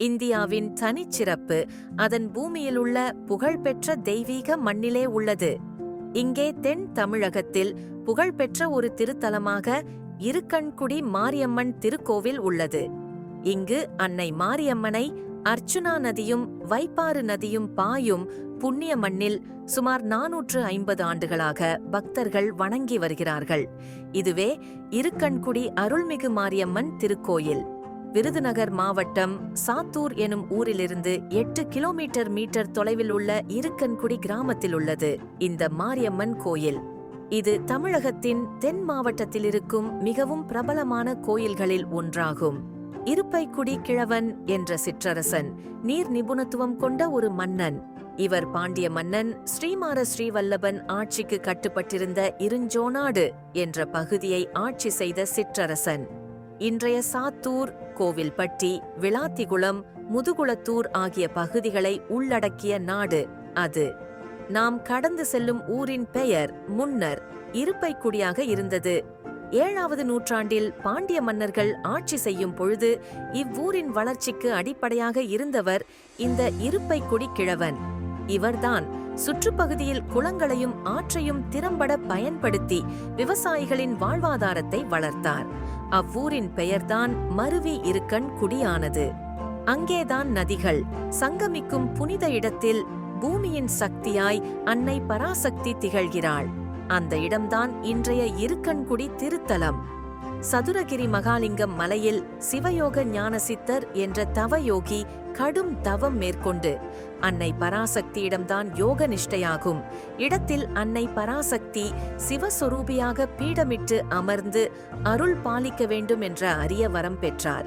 இந்தியாவின் தனிச்சிறப்பு அதன் பூமியில் உள்ள புகழ்பெற்ற தெய்வீக மண்ணிலே உள்ளது. இங்கே தென் தமிழகத்தில் புகழ்பெற்ற ஒரு திருத்தலமாக இருக்கண்குடி மாரியம்மன் திருக்கோவில் உள்ளது. இங்கு அன்னை மாரியம்மனை அர்ச்சுனா நதியும் வைப்பாறு நதியும் பாயும் புண்ணிய மண்ணில் சுமார் நாநூற்று ஐம்பது ஆண்டுகளாக பக்தர்கள் வணங்கி வருகிறார்கள். இதுவே இருக்கண்குடி அருள்மிகு மாரியம்மன் திருக்கோயில். விருதுநகர் மாவட்டம் சாத்தூர் எனும் ஊரிலிருந்து எட்டு கிலோமீட்டர் மீட்டர் தொலைவில் உள்ள இருக்கன்குடி கிராமத்தில் உள்ளது இந்த மாரியம்மன் கோயில். இது தமிழகத்தின் தென் மாவட்டத்தில் இருக்கும் மிகவும் பிரபலமான கோயில்களில் ஒன்றாகும். இருப்பைக்குடி கிழவன் என்ற சிற்றரசன் நீர் நிபுணத்துவம் கொண்ட ஒரு மன்னன். இவர் பாண்டிய மன்னன் ஸ்ரீமார ஸ்ரீவல்லபன் ஆட்சிக்கு கட்டுப்பட்டிருந்த இருஞ்சோனாடு என்ற பகுதியை ஆட்சி செய்த சிற்றரசன். இன்றைய சாத்தூர் கோவில்பட்டி விளாத்திகுளம் முதுகுளத்தூர் ஆகிய பகுதிகளை உள்ளடக்கிய நாடு அது. நாம் கடந்து செல்லும் ஊரின் பெயர் முன்னர் இருப்பைக்குடியாக இருந்தது. ஏழாவது நூற்றாண்டில் பாண்டிய மன்னர்கள் ஆட்சி செய்யும் பொழுது இவ்வூரின் வளர்ச்சிக்கு அடிப்படையாக இருந்தவர் இந்த இருப்பைக்குடி கிழவன். இவர்தான் சுற்றுப்பகுதியில் குளங்களையும் ஆற்றையும் திறம்பட பயன்படுத்தி விவசாயிகளின் வாழ்வாதாரத்தை வளர்த்தார். அவ்வூரின் பெயர்தான் மருவி இருக்கன் குடியானது. அங்கேதான் நதிகள் சங்கமிக்கும் புனித இடத்தில் பூமியின் சக்தியாய் அன்னை பராசக்தி திகழ்கிறாள். அந்த இடம்தான் இன்றைய இருக்கன்குடி திருத்தலம். சதுரகிரி மகாலிங்கம் மலையில் சிவயோக ஞானசித்தர் என்ற தவயோகி கடும் தவம் மேற்கொண்டு அன்னை பராசக்தியிடம்தான் யோக நிஷ்டையாகும். இடத்தில் அன்னை பராசக்தி சிவஸ்வரூபியாக பீடமிட்டு அமர்ந்து அருள் பாலிக்க வேண்டும் என்ற அரிய வரம் பெற்றார்.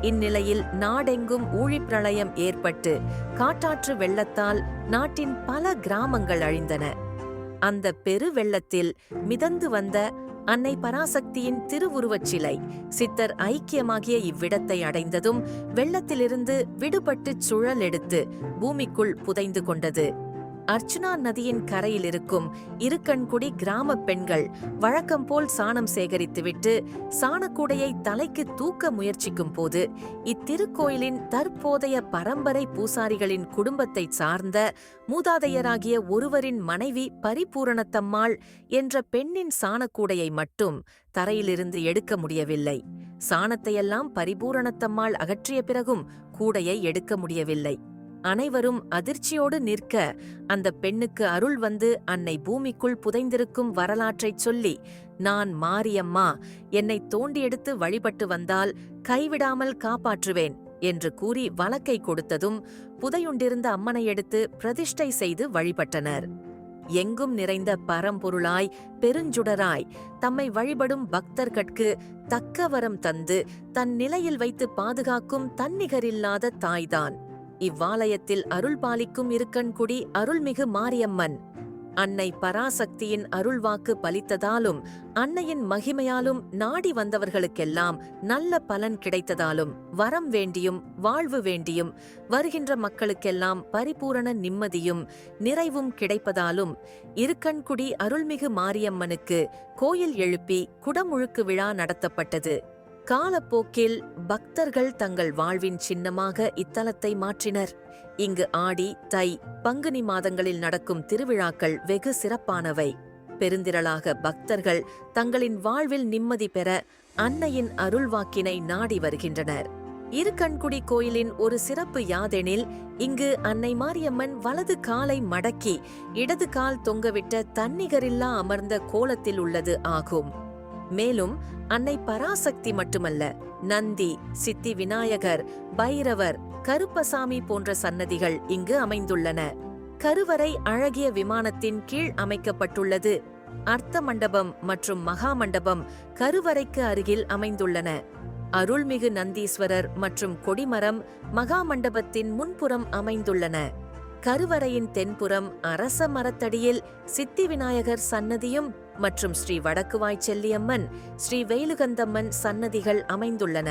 இந்நிலையில் நாடெங்கும் ஊழிப்பிரளயம் ஏற்பட்டு காட்டாற்று வெள்ளத்தால் நாட்டின் பல கிராமங்கள் அழிந்தன. அந்த பெரு வெள்ளத்தில் மிதந்து வந்த அன்னை பராசக்தியின் திருவுருவச் சிலை சித்தர் ஐக்கியமாகிய இவ்விடத்தை அடைந்ததும் வெள்ளத்திலிருந்து விடுபட்டு சுழல் எடுத்து பூமிக்குள் புதைந்து கொண்டது. அர்ச்சுனா நதியின் கரையில் இருக்கும் இருக்கண்குடி கிராமப் பெண்கள் வழக்கம் போல் சாணம் சேகரித்துவிட்டு சாணக்கூடையை தலைக்கு தூக்க முயற்சிக்கும் போது இத்திருக்கோயிலின் தற்போதைய பரம்பரை பூசாரிகளின் குடும்பத்தைச் சார்ந்த மூதாதையராகிய ஒருவரின் மனைவி பரிபூரணத்தம்மாள் என்ற பெண்ணின் சாணக்கூடையை மட்டும் தரையிலிருந்து எடுக்க முடியவில்லை. சாணத்தையெல்லாம் பரிபூரணத்தம்மாள் அகற்றிய பிறகும் கூடையை எடுக்க முடியவில்லை. அனைவரும் அதிர்ச்சியோடு நிற்க அந்த பெண்ணுக்கு அருள் வந்து அன்னை பூமிக்குள் புதைந்திருக்கும் வரலாற்றைச் சொல்லி நான் மாரியம்மா என்னை தோண்டி எடுத்து வழிபட்டு வந்தால் கைவிடாமல் காப்பாற்றுவேன் என்று கூறி வழக்கை கொடுத்ததும் புதையுண்டிருந்த அம்மனை எடுத்து பிரதிஷ்டை செய்து வழிபட்டனர். எங்கும் நிறைந்த பரம்பொருளாய் பெருஞ்சுடராய் தம்மை வழிபடும் பக்தர்கட்கு தக்க வரம் தந்து தன் நிலையில் வைத்து பாதுகாக்கும் தன்னிகரில்லாத தாய்தான். இவ்வாலயத்தில் அருள் பாலிக்கும் இருக்கண்குடி அருள்மிகு மாரியம்மன். அன்னை பராசக்தியின் அருள்வாக்கு பலித்ததாலும் அன்னையின் மகிமையாலும் நாடி வந்தவர்களுக்கெல்லாம் நல்ல பலன் கிடைத்ததாலும் வரம் வேண்டியும் வாழ்வு வேண்டியும் வருகின்ற மக்களுக்கெல்லாம் பரிபூரண நிம்மதியும் நிறைவும் கிடைப்பதாலும் இருக்கண்குடி அருள்மிகு மாரியம்மனுக்கு கோயில் எழுப்பி குடமுழுக்கு விழா நடத்தப்பட்டது. காலப்போக்கில் பக்தர்கள் தங்கள் வாழ்வின் சின்னமாக இத்தலத்தை மாற்றினர். இங்கு ஆடி தை பங்குனி மாதங்களில் நடக்கும் திருவிழாக்கள் வெகு சிறப்பானவை. பெருந்திரளாக பக்தர்கள் தங்களின் வாழ்வில் நிம்மதி பெற அன்னையின் அருள்வாக்கினை நாடி வருகின்றனர். இருக்கண்குடி கோயிலின் ஒரு சிறப்பு யாதெனில் இங்கு அன்னை மாரியம்மன் வலது காலை மடக்கி இடது கால் தொங்கவிட்ட தன்னிகரில்லா அமர்ந்த கோலத்தில் உள்ளது ஆகும். மேலும் அன்னை பராசக்தி மட்டுமல்ல நந்தி சித்தி விநாயகர் பைரவர் கருப்பசாமி போன்ற சன்னதிகள் இங்கு அமைந்துள்ளன. கருவறை அழகிய விமானத்தின் கீழ் அமைக்கப்பட்டுள்ளது. அர்த்த மண்டபம் மற்றும் மகா மண்டபம் கருவறைக்கு அருகில் அமைந்துள்ளன. அருள்மிகு நந்தீஸ்வரர் மற்றும் கொடிமரம் மகா மண்டபத்தின் முன்புறம் அமைந்துள்ளன. கருவறையின் தென்புறம் அரச மரத்தடியில் சித்தி விநாயகர் சன்னதியும் மற்றும் ஸ்ரீ வடக்குவாய் செல்லியம்மன் ஸ்ரீ வேலுகந்தம்மன் சன்னதிகள் அமைந்துள்ளன.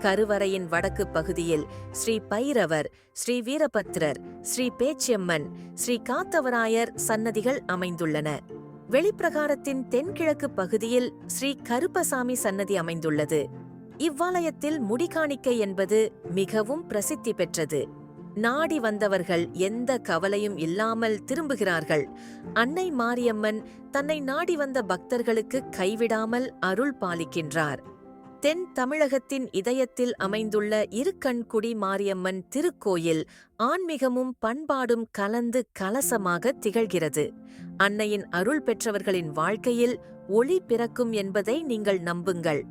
கருவறையின் வடக்கு பகுதியில் ஸ்ரீ பைரவர் ஸ்ரீ வீரபத்ரர் ஸ்ரீ பேச்சியம்மன் ஸ்ரீ காத்தவராயர் சன்னதிகள் அமைந்துள்ளன. வெளிப்பிரகாரத்தின் தென்கிழக்கு பகுதியில் ஸ்ரீ கருப்பசாமி சன்னதி அமைந்துள்ளது. இவ்வாலயத்தில் முடிகாணிக்கை என்பது மிகவும் பிரசித்தி பெற்றது. நாடி வந்தவர்கள் எந்த கவலையும் இல்லாமல் திரும்புகிறார்கள். அன்னை மாரியம்மன் தன்னை நாடி வந்த பக்தர்களுக்கு கைவிடாமல் அருள் பாலிக்கின்றார். தென் தமிழகத்தின் இதயத்தில் அமைந்துள்ள இருக்கண்குடி மாரியம்மன் திருக்கோயில் ஆன்மீகமும் பண்பாடும் கலந்து கலசமாக திகழ்கிறது. அன்னையின் அருள் பெற்றவர்களின் வாழ்க்கையில் ஒளி பிறக்கும் என்பதை நீங்கள் நம்புங்கள்.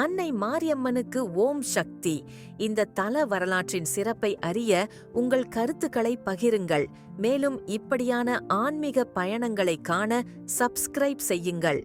அன்னை மாரியம்மனுக்கு ஓம் சக்தி. இந்த தல வரலாற்றின் சிறப்பை அறிய உங்கள் கருத்துக்களை பகிருங்கள். மேலும் இப்படியான ஆன்மீக பயணங்களை காண சப்ஸ்கிரைப் செய்யுங்கள்.